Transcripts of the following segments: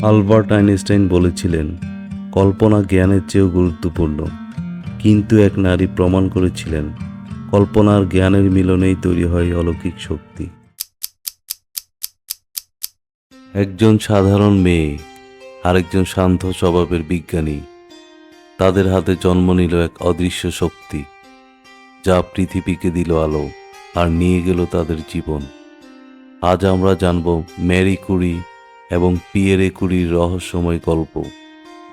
Albert Einstein বলেছিলেন, কল্পনা জ্ঞানের চেয়েও গুরুত্বপূর্ণ। কিন্তু এক নারী প্রমাণ করেছিলেন, কল্পনার জ্ঞানের মিলনেই তৈরি হয় অলৌকিক শক্তি। একজন সাধারণ মেয়ে, আরেকজন শান্ত স্বভাবের বিজ্ঞানী, তাদের হাতে জন্ম নিল এক অদৃশ্য শক্তি, যা পৃথিবীকে দিল আলো আর নিয়ে গেল তাদের জীবন। আজ আমরা জানব, ম্যারি কুরি এবং পিয়েরে কুরির রহস্যময় গল্প,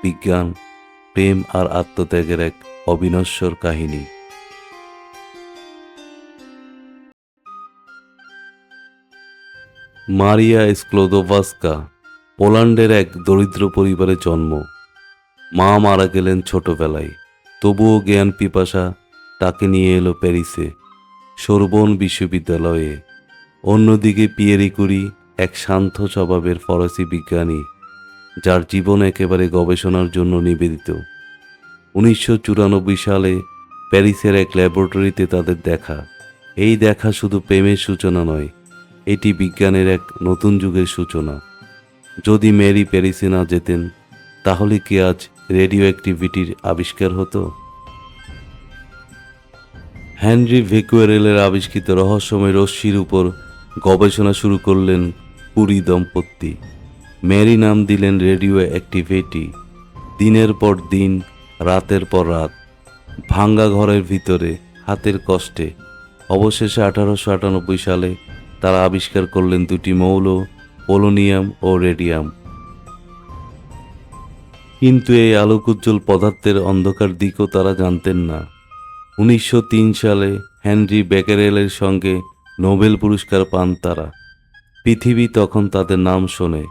বিজ্ঞান, প্রেম আর আত্মত্যাগের এক অবিনশ্বর কাহিনী। মারিয়া স্ক্লোদোভাস্কা, পোল্যান্ডের এক দরিদ্র পরিবারে জন্ম। মা মারা গেলেন ছোটবেলায়। তবুও জ্ঞান পিপাসা তাকে নিয়ে এলো প্যারিসে সোরবন বিশ্ববিদ্যালয়ে। অন্যদিকে পিয়েরি কুরি এক শান্ত স্বভাবের ফরাসি বিজ্ঞানী, যার জীবন একেবারে গবেষণার জন্য নিবেদিত। উনিশশো চুরানব্বই সালে প্যারিসের এক ল্যাবরেটরিতে তাদের দেখা। এই দেখা শুধু প্রেমের সূচনা নয়, এটি বিজ্ঞানের এক নতুন যুগের সূচনা। যদি মেরি প্যারিসে না যেতেন, তাহলে কি আজ রেডিও অ্যাক্টিভিটির আবিষ্কার হতো? হেনরি ভেকুয়ারেলের আবিষ্কৃত রহস্যময় রশ্মির উপর গবেষণা শুরু করলেন পুরী দম্পতি। ম্যারি নাম দিলেন রেডিও অ্যাক্টিভিটি। দিনের পর দিন, রাতের পর রাত, ভাঙ্গা ঘরের ভিতরে, হাতের কষ্টে। অবশেষে আঠারোশো আটানব্বই সালে তারা আবিষ্কার করলেন দুটি মৌল পোলোনিয়াম ও রেডিয়াম। কিন্তু এই আলোক উজ্জ্বল পদার্থের অন্ধকার দিকও তারা জানতেন না। উনিশশো তিন সালে হেনরি বেকারেলের সঙ্গে নোবেল পুরস্কার পান তারা। পৃথিবী তখন তাদের নাম শোনে,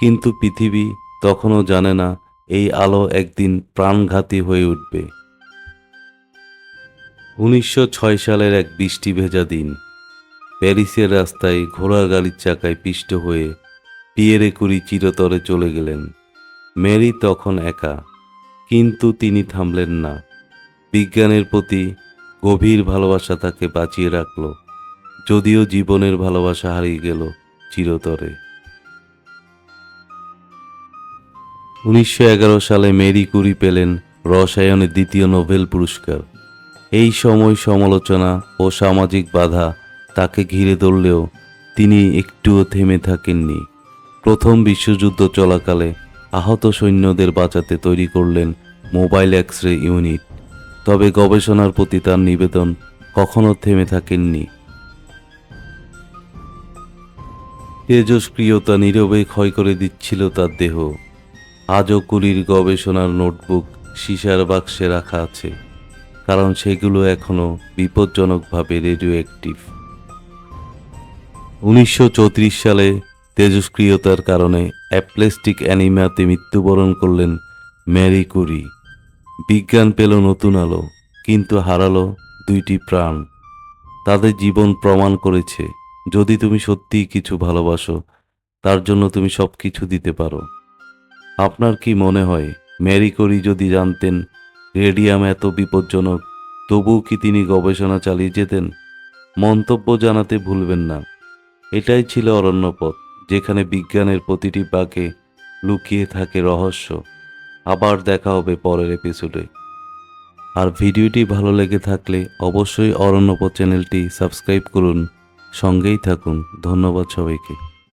কিন্তু পৃথিবী তখনও জানে না এই আলো একদিন প্রাণঘাতী হয়ে উঠবে। উনিশশো ছয় সালের এক বৃষ্টি ভেজা দিন, প্যারিসের রাস্তায় ঘোড়ার গাড়ির চাকায় পিষ্ট হয়ে পিয়েরে কুরি চিরতরে চলে গেলেন। মেরি তখন একা, কিন্তু তিনি থামলেন না। বিজ্ঞানের প্রতি গভীর ভালোবাসা তাকে বাঁচিয়ে রাখল, যদিও জীবনের ভালোবাসা হারিয়ে গেল। চিরতরে। উনিশশো এগারো সালে মেরি কুরি পেলেন রসায়নের দ্বিতীয় নোবেল পুরস্কার। এই সময় সমালোচনা ও সামাজিক বাধা তাকে ঘিরে ধরলেও তিনি একটুও থেমে থাকেননি। প্রথম বিশ্বযুদ্ধ চলাকালে আহত সৈন্যদের বাঁচাতে তৈরি করলেন মোবাইল এক্স রে ইউনিট। তবে গবেষণার প্রতি তার নিবেদন কখনো থেমে থাকেননি। তেজস্ক্রিয়তা নীরবে ক্ষয় করে দিচ্ছিল তার দেহ। আজও কুলির গবেষণার নোটবুক সিসার বাক্সে রাখা আছে, কারণ সেগুলো এখনও বিপজ্জনকভাবে রেডিও অ্যাক্টিভ উনিশশো চৌত্রিশ সালে তেজস্ক্রিয়তার কারণে অ্যাপ্লেস্টিক অ্যানিমাতে মৃত্যুবরণ করলেন ম্যারি কুরি। বিজ্ঞান পেল নতুন আলো, কিন্তু হারালো দুইটি প্রাণ। তাদের জীবন প্রমাণ করেছে যদি তুমি সত্যিই কিছু ভালোবাসো, তার জন্য তুমি সব কিছু দিতে পারো। আপনার কি মনে হয়, ম্যারি করি যদি জানতেন, রেডিয়াম এত বিপজ্জনক, তবুও কি তিনি গবেষণা চালিয়ে যেতেন? মন্তব্য জানাতে ভুলবেন না। এটাই ছিল অরণ্যপথ, যেখানে বিজ্ঞানের প্রতিটি পাকে লুকিয়ে থাকে রহস্য। আবার দেখা হবে পরের এপিসোডে আর ভিডিওটি ভালো লেগে থাকলে অবশ্যই অরণ্যপথ চ্যানেলটি সাবস্ক্রাইব করুন। সঙ্গেই থাকুন। ধন্যবাদ সবাইকে।